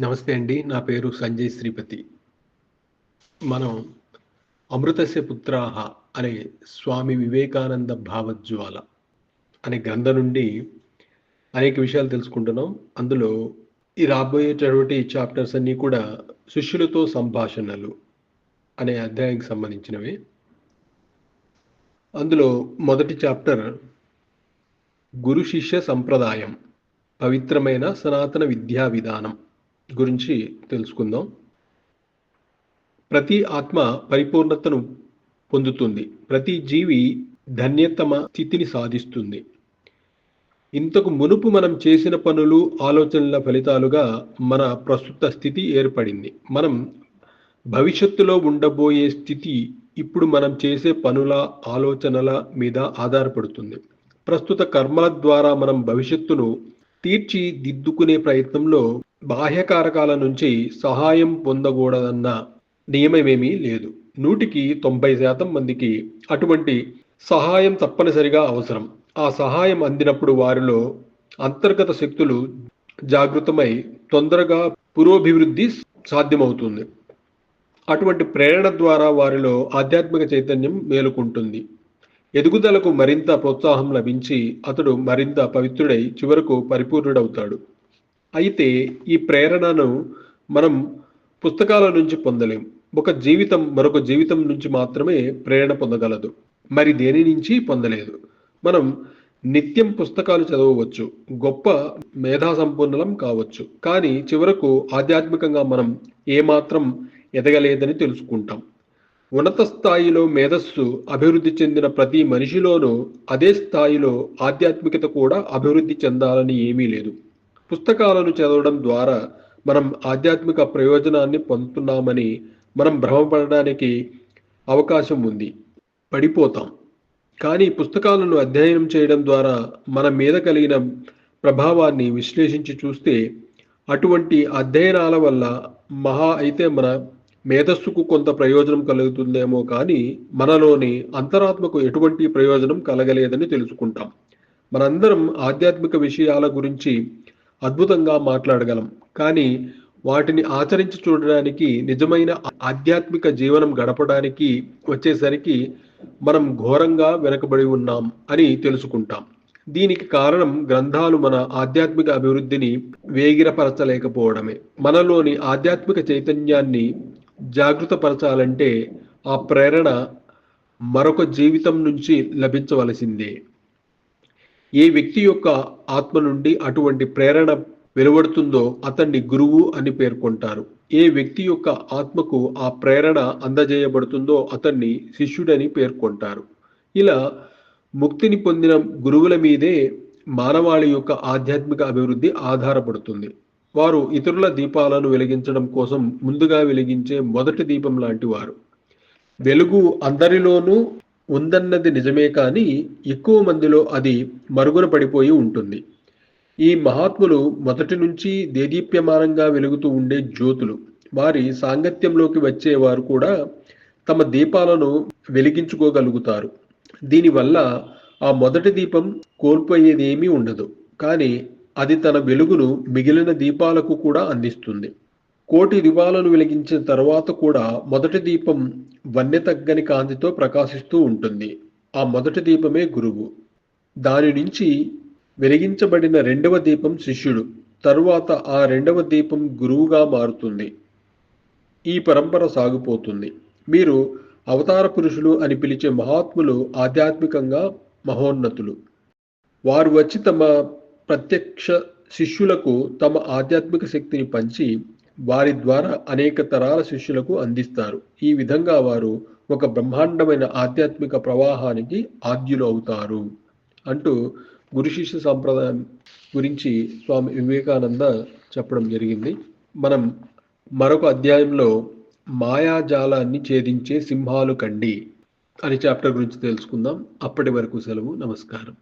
నమస్తే అండి నా పేరు సంజయ్ శ్రీపతి. మనం అమృతస్య పుత్రాహ అనే స్వామి వివేకానంద భావజ్వాల అనే గ్రంథం నుండి అనేక విషయాలు తెలుసుకుంటున్నాం. అందులో ఈ రాబోయేటటువంటి చాప్టర్స్ అన్నీ కూడా శిష్యులతో సంభాషణలు అనే అధ్యాయానికి సంబంధించినవి. అందులో మొదటి చాప్టర్ గురు శిష్య సంప్రదాయం పవిత్రమైన సనాతన విద్యా విధానం గురించి తెలుసుకుందాం. ప్రతి ఆత్మ పరిపూర్ణతను పొందుతుంది. ప్రతి జీవి ధన్యతమ స్థితిని సాధిస్తుంది. ఇంతకు మునుపు మనం చేసిన పనులు ఆలోచనల ఫలితాలుగా మన ప్రస్తుత స్థితి ఏర్పడింది. మనం భవిష్యత్తులో ఉండబోయే స్థితి ఇప్పుడు మనం చేసే పనుల ఆలోచనల మీద ఆధారపడుతుంది. ప్రస్తుత కర్మల ద్వారా మనం భవిష్యత్తును తీర్చిదిద్దుకునే ప్రయత్నంలో బాహ్యకారకాల నుంచి సహాయం పొందకూడదన్న నియమమేమీ లేదు. నూటికి తొంభై శాతం మందికి అటువంటి సహాయం తప్పనిసరిగా అవసరం. ఆ సహాయం అందినప్పుడు వారిలో అంతర్గత శక్తులు జాగృతమై తొందరగా పురోభివృద్ధి సాధ్యమవుతుంది. అటువంటి ప్రేరణ ద్వారా వారిలో ఆధ్యాత్మిక చైతన్యం మేలుకుంటుంది. ఎదుగుదలకు మరింత ప్రోత్సాహం లభించి అతడు మరింత పవిత్రుడై చివరకు పరిపూర్ణుడవుతాడు. అయితే ఈ ప్రేరణను మనం పుస్తకాల నుంచి పొందలేం. ఒక జీవితం మరొక జీవితం నుంచి మాత్రమే ప్రేరణ పొందగలదు. మరి దేని నుంచి? పొందలేదు. మనం నిత్యం పుస్తకాలు చదవవచ్చు. గొప్ప మేధా సంపూర్ణలం కావచ్చు. కానీ చివరకు ఆధ్యాత్మికంగా మనం ఏమాత్రం ఎదగలేదని తెలుసుకుంటాం. ఉన్నత స్థాయిలో మేధస్సు అభివృద్ధి చెందిన ప్రతి మనిషిలోనూ అదే స్థాయిలో ఆధ్యాత్మికత కూడా అభివృద్ధి చెందాలని ఏమీ లేదు. పుస్తకాలను చదవడం ద్వారా మనం ఆధ్యాత్మిక ప్రయోజనాన్ని పొందుతున్నామని మనం భ్రమపడడానికి అవకాశం ఉంది. పడిపోతాం. కానీ పుస్తకాలను అధ్యయనం చేయడం ద్వారా మన మీద కలిగిన ప్రభావాన్ని విశ్లేషించి చూస్తే అటువంటి అధ్యయనాల వల్ల మహా అయితే మన మేధస్సుకు కొంత ప్రయోజనం కలుగుతుందేమో కానీ మనలోని అంతరాత్మకు ఎటువంటి ప్రయోజనం కలగలేదని తెలుసుకుంటాం. మనందరం ఆధ్యాత్మిక విషయాల గురించి అద్భుతంగా మాట్లాడగలం. కానీ వాటిని ఆచరించి చూడడానికి నిజమైన ఆధ్యాత్మిక జీవనం గడపడానికి వచ్చేసరికి మనం ఘోరంగా వెనకబడి ఉన్నాం అని తెలుసుకుంటాం. దీనికి కారణం గ్రంథాలు మన ఆధ్యాత్మిక అభివృద్ధిని వేగిరపరచలేకపోవడమే. మనలోని ఆధ్యాత్మిక చైతన్యాన్ని జాగృతపరచాలంటే ఆ ప్రేరణ మరొక జీవితం నుంచి లభించవలసిందే. ఏ వ్యక్తి యొక్క ఆత్మ నుండి అటువంటి ప్రేరణ వెలువడుతుందో అతన్ని గురువు అని పేర్కొంటారు. ఏ వ్యక్తి యొక్క ఆత్మకు ఆ ప్రేరణ అందజేయబడుతుందో అతన్ని శిష్యుడని పేర్కొంటారు. ఇలా ముక్తిని పొందిన గురువుల మీదే మానవాళి యొక్క ఆధ్యాత్మిక అభివృద్ధి ఆధారపడుతుంది. వారు ఇతరుల దీపాలను వెలిగించడం కోసం ముందుగా వెలిగించే మొదటి దీపం లాంటి వారు. వెలుగు అందరిలోనూ ఉందన్నది నిజమే కానీ ఎక్కువ మందిలో అది మరుగున పడిపోయి ఉంటుంది. ఈ మహాత్ములు మొదటి నుంచి దేదీప్యమానంగా వెలుగుతూ ఉండే జ్యోతులు. వారి సాంగత్యంలోకి వచ్చేవారు కూడా తమ దీపాలను వెలిగించుకోగలుగుతారు. దీనివల్ల ఆ మొదటి దీపం కోల్పోయేదేమీ ఉండదు. కానీ అది తన వెలుగును మిగిలిన దీపాలకు కూడా అందిస్తుంది. కోటి దివాలను వెలిగించిన తర్వాత కూడా మొదటి దీపం వన్నె తగ్గని కాంతితో ప్రకాశిస్తూ ఉంటుంది. ఆ మొదటి దీపమే గురువు. దాని నుంచి వెలిగించబడిన రెండవ దీపం శిష్యుడు. తరువాత ఆ రెండవ దీపం గురువుగా మారుతుంది. ఈ పరంపర సాగిపోతుంది. మీరు అవతార పురుషులు అని పిలిచే మహాత్ములు ఆధ్యాత్మికంగా మహోన్నతులు. వారు వచ్చి తమ ప్రత్యక్ష శిష్యులకు తమ ఆధ్యాత్మిక శక్తిని పంచి వారి ద్వారా అనేక తరాల శిష్యులకు అందిస్తారు. ఈ విధంగా వారు ఒక బ్రహ్మాండమైన ఆధ్యాత్మిక ప్రవాహానికి ఆద్యులు అవుతారు అంటూ గురు శిష్య సాంప్రదాయం గురించి స్వామి వివేకానంద చెప్పడం జరిగింది. మనం మరొక అధ్యాయంలో మాయాజాలాన్ని ఛేదించే సింహాలు కండి అనే చాప్టర్ గురించి తెలుసుకుందాం. అప్పటి వరకు సెలవు. నమస్కారం.